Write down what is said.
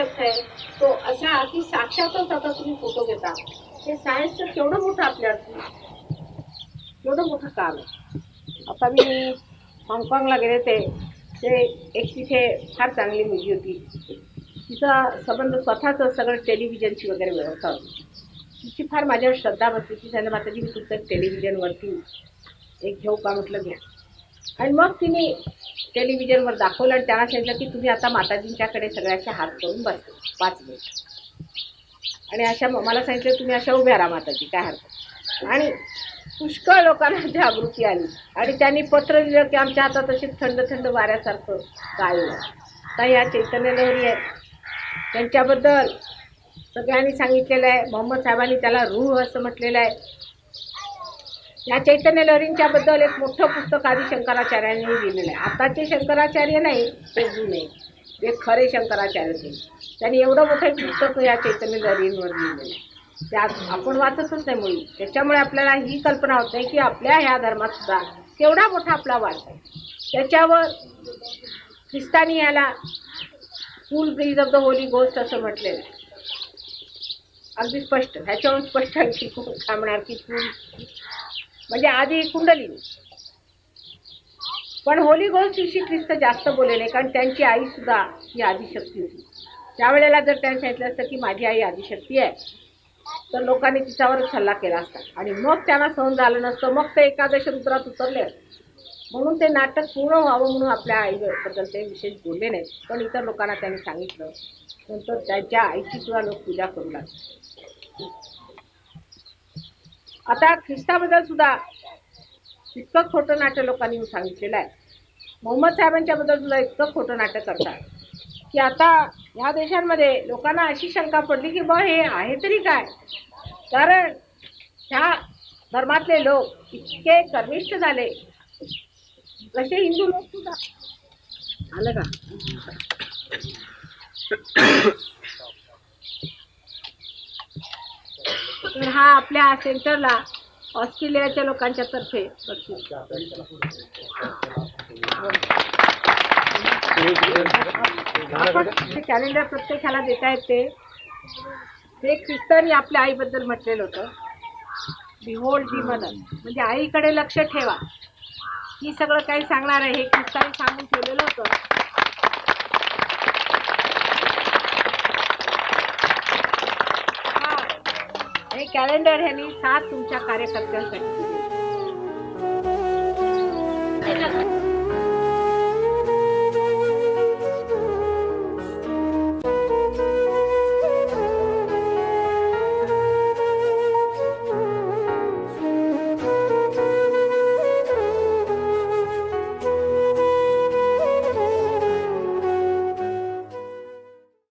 अर्थ आहे तो असा की साक्षातच आता तुम्ही फोटो घेता. हे सायन्सचं केवढं मोठं आपल्यावरती केवढं मोठं काम आहे. आता मी हाँगकाँगला गेले ते ते एक तिथे फार चांगली मुलगी होती. तिचा संबंध स्वतःच सगळं टेलिव्हिजनची वगैरे व्यवस्था होती. तिची फार माझ्यावर श्रद्धा बसली. ती झालं माताजी मी तुमचं टेलिव्हिजनवरती एक घेऊ का? म्हटलं घ्या. आणि मग तिने टेलिव्हिजनवर दाखवलं आणि त्याला सांगितलं की तुम्ही आता माताजींच्याकडे सगळ्याचे हात करून बस. पाच मिनिट. आणि अशा मला सांगितलं तुम्ही अशा उभ्या राहा माताजी काय हरकत आणि पुष्कळ लोकांना जागृती आली. आणि त्यांनी पत्र लिहिलं की आमच्या हातात अशी थंड थंड वाऱ्यासारखं काय तर ह्या चैतन्य लहरी आहेत. त्यांच्याबद्दल सगळ्यांनी सांगितलेलं आहे. मोहम्मद साहेबांनी त्याला रूह असं म्हटलेलं आहे. या चैतन्य लहरींच्या बद्दल एक मोठं पुस्तक आधी शंकराचार्यांनी लिहिलेलं आहे. आताचे शंकराचार्य नाही ते जुने जे खरे शंकराचार्य ते त्यांनी एवढं मोठं एक पुस्तक या चैतन्य लहरींवर लिहिलेलं आहे. त्यात आपण वाचतच नाही मुळी त्याच्यामुळे आपल्याला ही कल्पना होत की आपल्या ह्या धर्मात सुद्धा केवढा मोठा आपला वाट आहे. त्याच्यावर ख्रिस्तानी याला full bridge of the holy गोष्ट असं म्हटलेलं आहे. अगदी स्पष्ट. ह्याच्यावरून स्पष्ट आहे की खूप थांबणार की फुल म्हणजे आधी कुंडलिनी. पण होली गोष्ट विषयी ख्रिस्त जास्त बोलले नाही कारण त्यांची आई सुद्धा ही आदिशक्ती होती. त्यावेळेला जर त्यांनी सांगितलं असतं की माझी आई आदिशक्ती आहे तर लोकांनी तिच्यावरच हल्ला केला असता. आणि मग त्यांना सहन झालं नसतं. मग ते एकादश रुद्रात उतरले. म्हणून ते नाटक पूर्ण व्हावं म्हणून आपल्या आईबद्दल ते विशेष बोलले नाहीत. पण इतर लोकांना त्यांनी सांगितलं. नंतर त्यांच्या आईची सुद्धा लोक पूजा करू लागले. आता ख्रिस्ताबद्दल सुद्धा इतकं खोटं नाटक लोकांनी सांगितलेलं आहे. मोहम्मद साहेबांच्या बद्दल सुद्धा इतकं खोटं नाटक करतात. की आता ह्या देशांमध्ये लोकांना अशी शंका पडली की बा हे आहे तरी काय? कारण ह्या धर्मातले लोक इतके कर्मिष्ठ झाले. जसे हिंदू लोक सुद्धा आलं का तर हा आपल्या सेंटरला ऑस्ट्रेलियाच्या लोकांच्या तर्फे आपण कॅलेंडर प्रत्येकाला देता येते ते ख्रिस्तानी आपल्या आईबद्दल म्हटलेलं होतं. बिहोल्ड दी मदर म्हणजे आईकडे लक्ष ठेवा. ही सगळं काही सांगणार आहे हे ख्रिस्तानी सांगून ठेवलेलं होतं. हे कॅलेंडर ह्यानी सात तुमच्या कार्यकर्त्यांसाठी.